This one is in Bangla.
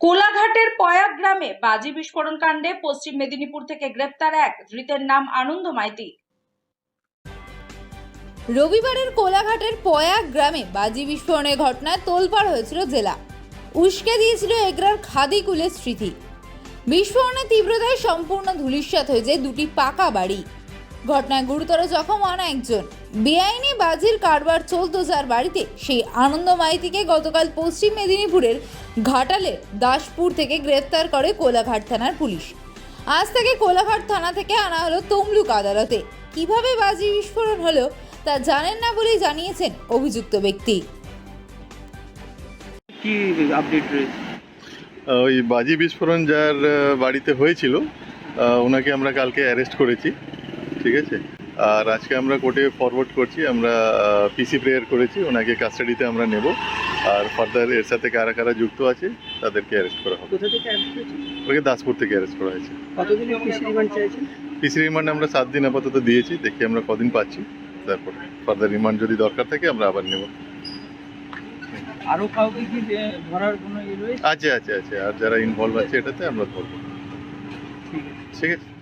কোলাঘাটের পয়া গ্রামে বাজি বিস্ফোরণ কাণ্ডে পশ্চিম মেদিনীপুর থেকে গ্রেপ্তার এক, ধৃতের নাম আনন্দ মাইতি। রবিবারের কোলাঘাটের পয়া গ্রামে বাজি বিস্ফোরণের ঘটনায় তোলপাড় হয়েছিল জেলা। উস্কে দিয়েছিল এগরার খাদিকুলের স্মৃতি। বিস্ফোরণের তীব্রতায় সম্পূর্ণ ধূলিসাৎ হয়ে যায় দুটি পাকা বাড়ি। ঘটনায় গুরুতর জখম হন একজন। বেআইনি বাজির কারবার চলতো যার বাড়িতে। সেই আনন্দ মাইতিকে গতকাল পশ্চিম মেদিনীপুরের ঘাটালে দাসপুর থেকে গ্রেফতার করে কোলাঘাট থানার পুলিশ। আজ থেকে কোলাঘাট থানা থেকে আনা হলো তমলুক আদালতে। কীভাবে বাজি বিস্ফোরণ হলো তা জানেন না বলেই জানিয়েছেন অভিযুক্ত ব্যক্তি। কি আপডেট রয়েছে? ওই বাজি বিস্ফোরণ যার বাড়িতে হয়েছিল ওনাকে আমরা কালকে অ্যারেস্ট করেছি। ঠিক আছে? আর আজকে আমরা কোর্টে ফরওয়ার্ড করছি আমরা পিসি প্রেয়ার করেছি ওনাকে কাস্টাডিতে আমরা নেব। আর ফার্দার এর সাথে কারা কারা যুক্ত আছে তাদেরকে অ্যারেস্ট করা হবে। ওকে দাসপুর থেকে অ্যারেস্ট করা হয়েছে। পিসি রিমান্ড আমরা সাত দিন আপাতত দিয়েছি দেখি আমরা কদিন পাচ্ছি। তারপর ফার্দার রিমান্ড যদি দরকার থাকে আমরা আবার নেব। আরও কাউকে কি এ, ধরার কোনো আছে আছে আছে। আর যারা ইনভলভ আছে এটাতে আমরা ধরবো। ঠিক আছে?